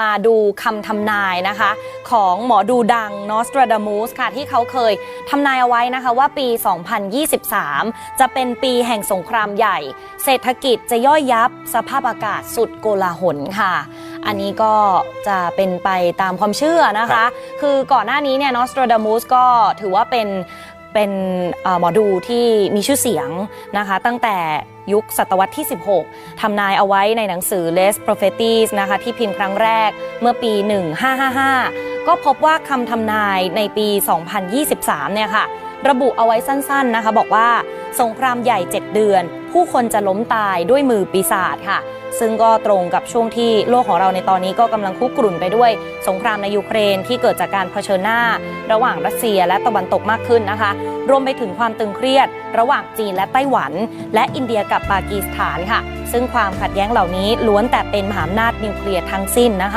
มาดูคำทำนายนะคะ ของหมอดูดังนอสตราดามูสค่ะที่เขาเคยทำนายเอาไว้นะคะว่าปี 2023 จะเป็นปีแห่งสงครามใหญ่ เศรษฐกิจจะย่อยยับสภาพอากาศสุดโกลาหลค่ะ อันนี้ก็จะเป็นไปตามความเชื่อนะคะ คือก่อนหน้านี้เนี่ยนอสตราดามูสก็ถือว่าเป็น เป็นหมอดูที่มีชื่อเสียงนะคะ ตั้งแต่ยุคศตวรรษที่ 16 ทำนายเอาไว้ในหนังสือ Les Prophecies นะคะ ที่พิมพ์ครั้งแรกเมื่อปี 1555 ก็พบว่าคำทำนายในปี 2023 เนี่ยค่ะ ระบุเอาไว้สั้นๆนะคะ บอกว่าสงครามใหญ่ 7 เดือน ผู้คนจะล้มตายด้วยมือปีศาจค่ะ ซึ่งก็ตรงกับช่วงที่โลกของเราในตอนนี้ก็กำลังคุกรุ่นไปด้วย สงครามในยูเครนที่เกิดจากการเผชิญหน้า ระหว่างรัสเซียและตะวันตกมากขึ้นนะคะ รวมไปถึงความตึงเครียด ระหว่างจีนและไต้หวัน และอินเดียกับปากีสถานค่ะ ซึ่งความขัดแย้งเหล่านี้ล้วนแต่เป็นมหาอำนาจนิวเคลียร์ทั้งสิ้นนะคะ